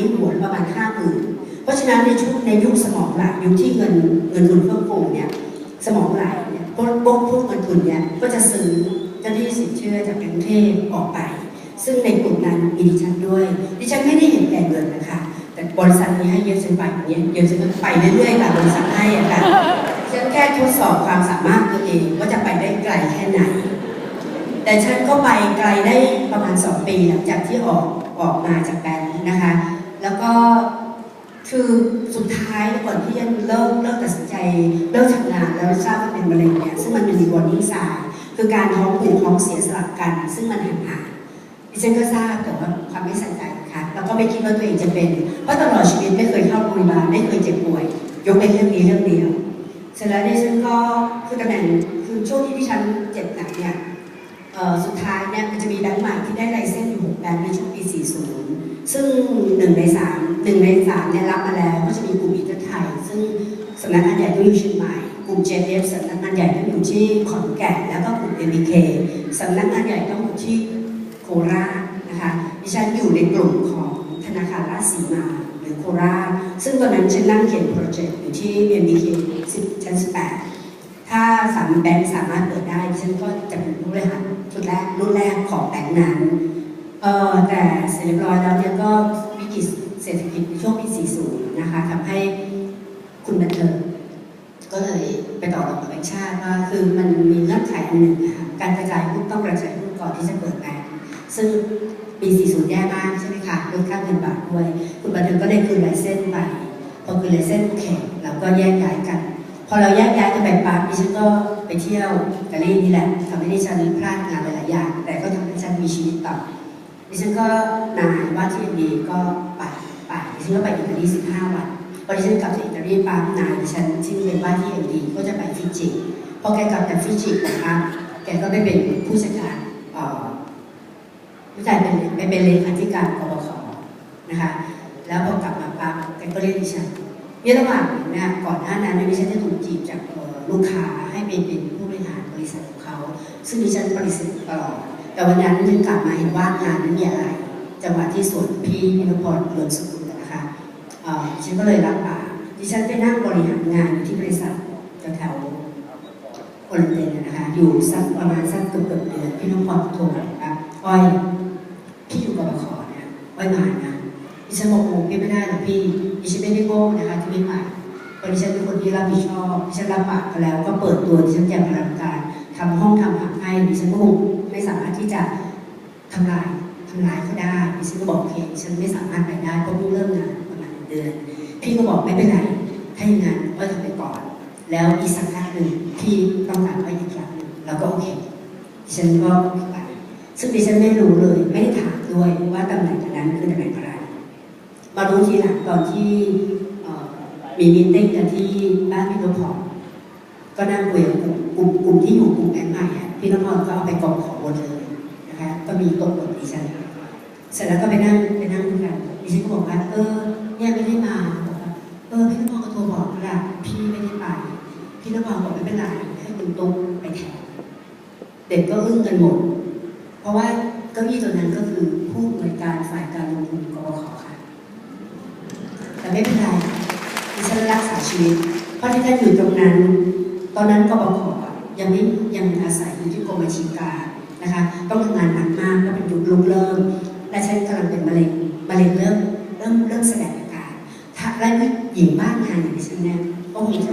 นี้หัวประมาณห้าหมื่นเพราะฉะนั้นในช่วงในยุคสมองไหลยุคที่เงินเงินทุนเฟื่องฟูเนี่ยสมองไหลเนี่ยพวกพวกพวกเงินทุนเนี่ยก็จะซื้อเจ้าหนี้สินเชื่อจากกรุงเทพออกไป ซึ่งในกลุ่มนั้นมีดิฉันด้วย ดิฉันไม่ได้เห็นแก่เงินนะคะ แต่บริษัทนี้ให้เยอะฉันไปอย่างเงี้ยเยอะฉันก็ไปเรื่อยๆค่ะบริษัทให้อะค่ะฉันแค่ทดสอบความสามารถตัวเองว่าจะไปได้ไกลแค่ไหน แต่ฉันก็ไปไกลได้ประมาณ 2 ปีหลังจากที่ออกออกมาจากแบงค์นะคะ แล้วก็คือสุดท้ายก่อนที่จะเลิกเลิกตัดสินใจเลิกทำงานแล้วทราบว่าเป็นมะเร็งเนี่ยซึ่งมันมีวอร์นิ่งไซน์คือการท้องผูกท้องเสียสลับกัน ซึ่งมันห่างๆดิฉันก็ทราบแต่ว่าความไม่ใส่ใจนะคะแล้วก็ไม่คิดว่าตัวเองจะเป็น เพราะตลอดชีวิตไม่เคยเข้าโรงพยาบาลไม่เคยเจ็บป่วย ยกเป็นเรื่องนี้เรื่องเดียวเสร็จแล้วดิฉันก็คือตำแหน่งคือช่วงที่ดิฉันเจ็บหนักเนี่ย สุดท้ายเนี่ยมันจะมีแบงค์ใหม่ที่ได้ไลเซนส์อยู่6แบงค์ในช่วงปี 40 ซึ่งหนึ่งในสามหนึ่งในสามเนี่ยรับมาแล้วก็จะมีกลุ่มอิตาไทย ซึ่งสำนักงานใหญ่ต้อยู่เชียงใหม่กลุ่ม JF สำนักงานใหญ่ต้อยู่ที่ขอนแก่นแล้วก็กลุ่ม MBK สำนักงานใหญ่ต้องอยู่ที่โคราชนะคะดิฉันอยู่ในกลุ่มของธนาคารราชสีมาหรือโคราชซึ่งตอนนั้นฉันนั่งเขียนโปรเจกต์อยู่ที่ MBK 10ชั้น18 ถ้าสามแบงค์สามารถเปิดได้ฉันก็จะเป็นผู้บริหารชุดแรกรุ่นแรกของแบงค์นั้นเออแต่เสร็จเรียบร้อยแล้วเนี่ยก็วิกฤตเศรษฐกิจช่วงปี 40 นะคะทำให้คุณบันเทิงก็เลยไปต่อรองกับแบงค์ชาติว่าคือมันมีเงื่อนไขอันหนึ่งนะคะการกระจายหุ้นต้องกระจายหุ้นก่อนที่จะเปิดแบงค์ซึ่งปี 40 แย่มากใช่ไหมคะลดค่าเงินบาทด้วย คุณบันเทิงก็ได้คืนลเซนส์ไปพอคืนลเซนส์แข่งเราก็แยกย้ายกัน พอเราแยกย้ายกันไปปั๊บดิฉันก็ไปเที่ยวกาลีนี่แหละทำให้ดิฉันพลาดงานหลายๆอย่าง แต่ก็ทำให้ดิฉันมีชีวิตต่อดิฉันก็นายว่าที่ดีก็ไปไปดิฉันก็ไปอิตาลี15วันพอดิฉันกลับจากอิตาลีปั๊บนายดิฉันที่งเป็นว่าที่ดีก็จะไปฟิจิพอแกกลับจากฟิจินะคะแกก็ไปเป็นผู้จัดการเอ่อผู้จัดเป็นไปเป็นเลขาธิการกบขนะคะแล้วพอกลับมาปั๊บแกก็เรียกดิฉัน เนี่ยระหว่างเนี่ยก่อนหน้านั้นเนี่ยดิฉันจะถูกจีบจากลูกค้าให้ไปเป็นผู้บริหารบริษัทของเขา ซึ่งดิฉันปฏิเสธตลอด แต่วันนั้นฉันกลับมาเห็นว่างานนั้นมีอะไร จังหวะที่สวนพี่พินพรเลือนสกุลนะคะดิฉันก็เลยรับปากดิฉันไปนั่งบริหารงานอยู่ที่บริษัทแถวๆโอลิเตนนะคะอยู่สักประมาณสักเกือบเกือบเดือนพี่น้องพรโทรมาครับอ้อยพี่อยู่กับขเนี่ยอ้อยมานะดิฉันบอกโอ้พี่ไม่ได้หรอกพี่ ดิฉันไม่ได้โง่นะคะที่ไม่มาเพราะดิฉันเป็นคนที่รับผิดชอบดิฉันรับปากไปแล้ว ก็เปิดตัวดิฉันอย่างอลังการทำห้องทำผักให้ดิฉันก็คงไม่สามารถที่จะทำลายทำลายเขาได้ดิฉันก็บอกโอเคดิฉันไม่สามารถไปได้เพราะเพิ่งเริ่มงานประมาณหนึ่งเดือน พี่ก็บอกไม่เป็นไรถ้าอย่างนั้นก็ทำไปก่อน แล้วอีกสักพักหนึ่งพี่ต้องการไปอีกครั้งหนึ่งแล้วก็โอเคดิฉันก็ไปซึ่งดิฉันไม่รู้เลยไม่ได้ถามด้วยว่าตำแหน่งอันนั้นคือตำแหน่งอะไร มารู้ทีหลังตอนที่มีมิทติ้งกันที่บ้านพี่นพพรก็นั่งคุยกับกลุ่มกลุ่มกลุ่มที่อยู่กลุ่มแอนใหม่พี่นพพรก็เอาไปกองของหมดเลยนะคะก็มีตกบทดิฉันเสร็จแล้วก็ไปนั่งไปนั่งคุยกันดิฉันก็บอกว่าเออเนี่ยไม่ได้มาเออพี่นพพรก็โทรบอกว่าพี่ไม่ได้ไปพี่นพพรบอกไม่เป็นไรให้คุณตุ๊กไปแทนเด็กก็อึ้งกันหมด เพราะว่าเก้าอี้ตัวนั้นก็คือผู้อำนวยการฝ่ายการลงทุนกบขค่ะ ไม่เป็นไรดิฉันรักษาชีวิต เพราะที่ท่านอยู่ตรงนั้น ตอนนั้นกบขยังไม่ยังอาศัยอยู่ที่กรมชีการนะคะ ต้องทำงานหนักมากก็เป็นยุคลุกเริ่ม และฉันกำลังเป็นมะเร็งมะเร็งเริ่มเริ่มเริ่มแสดงอาการถ้าและหญิงบ้านงานอย่างฉันเนี่ยก็คงจะ